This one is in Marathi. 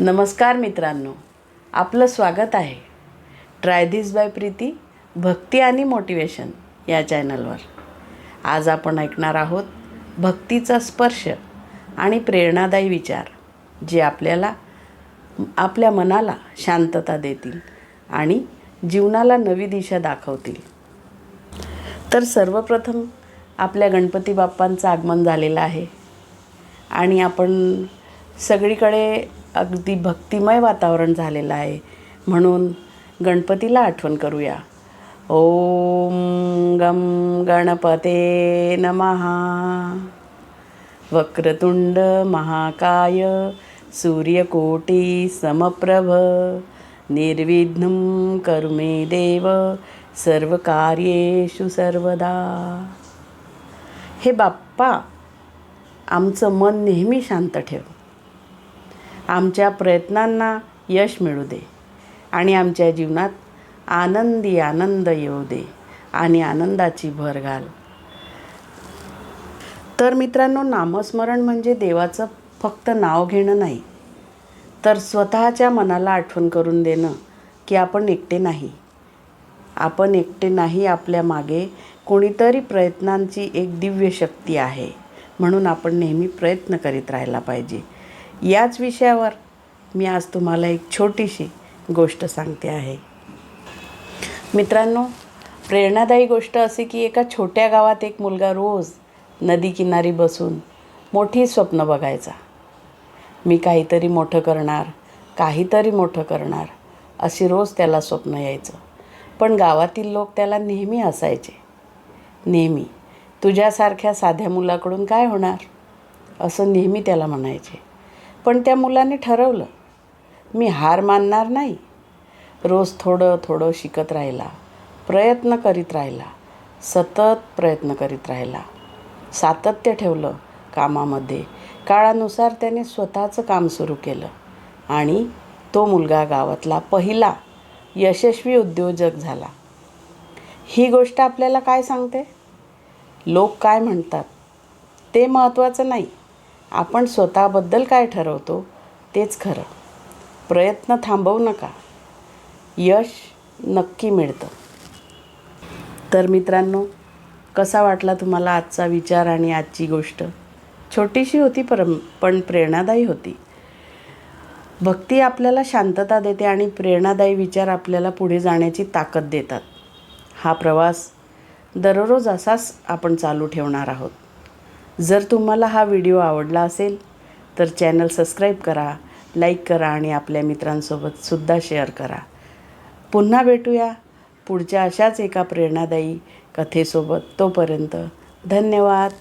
नमस्कार मित्रांनो आपलं स्वागत आहे try this by Preeti Bhakti आणि मोटिवेशन या चॅनलवर. आज आपण ऐकणार आहोत भक्तीचा स्पर्श आणि प्रेरणादायी विचार जे आपल्याला आपल्या मनाला शांतता देतील आणि जीवनाला नवी दिशा दाखवतील. तर सर्वप्रथम आपल्या गणपती बाप्पांचं आगमन झालेलं आहे आणि आपण सगळीकडे अगदी भक्तिमय वातावरण झालेलं आहे. म्हणून गणपतीला आठवण करूया. ओम गम गणपते नमहा वक्रतुंड महाकाय सूर्यकोटी समप्रभ निर्विघ्न कर्मे देव देव सर्वकार्येषु सर्वदा. हे बाप्पा आमचं मन नेहमी शांत ठेव. आमच्या प्रयत्नांना यश मिळू दे. आणि आमच्या जीवनात आनंदी आनंद येऊ दे आणि आनंदाची भर घाल. तर मित्रांनो नामस्मरण म्हणजे देवाचं फक्त नाव घेणं नाही तर स्वतःच्या मनाला आठवण करून देणं की आपण एकटे नाही. आपण एकटे नाही आपल्या मागे कोणीतरी प्रयत्नांची एक दिव्य शक्ती आहे म्हणून आपण नेहमी प्रयत्न करीत राहायला पाहिजे. याच विषयावर मी आज तुम्हाला एक छोटीशी गोष्ट सांगते आहे. मित्रांनो प्रेरणादायी गोष्ट अशी की एका छोट्या गावात एक मुलगा रोज नदीकिनारी बसून मोठी स्वप्न बघायचा. मी काहीतरी मोठं करणार काहीतरी मोठं करणार अशी रोज त्याला स्वप्न यायचं. पण गावातील लोक त्याला नेहमी असायचे. नेहमी तुझ्यासारख्या साध्या मुलाकडून काय होणार? असं नेहमी त्याला म्हणायचे. पण त्या मुलाने ठरवलं मी हार मानणार नाही. रोज थोडं थोडं शिकत राहिला प्रयत्न करीत राहिला सतत प्रयत्न करीत राहिला. सातत्य ठेवलं कामामध्ये. काळानुसार त्याने स्वतःचं काम सुरू केलं आणि तो मुलगा गावातला पहिला यशस्वी उद्योजक झाला. ही गोष्ट आपल्याला काय सांगते? लोक काय म्हणतात ते महत्त्वाचं नाही. आपण स्वतःबद्दल काय ठरवतो तेच खरं. प्रयत्न थांबवू नका. यश नक्की मिळतं. तर मित्रांनो कसा वाटला तुम्हाला आजचा विचार आणि आजची गोष्ट? छोटीशी होती परम पण प्रेरणादायी होती. भक्ती आपल्याला शांतता देते आणि प्रेरणादायी विचार आपल्याला पुढे जाण्याची ताकद देतात. हा प्रवास दररोज असाच आपण चालू ठेवणार आहोत. जर तुम्हाला हा व्हिडिओ आवडला असेल तर चॅनल सबस्क्राईब करा लाईक करा आणि आपल्या मित्रांसोबत सुद्धा शेअर करा. पुन्हा भेटूया पुढच्या अशाच एका प्रेरणादायी कथेसोबत. तोपर्यंत धन्यवाद.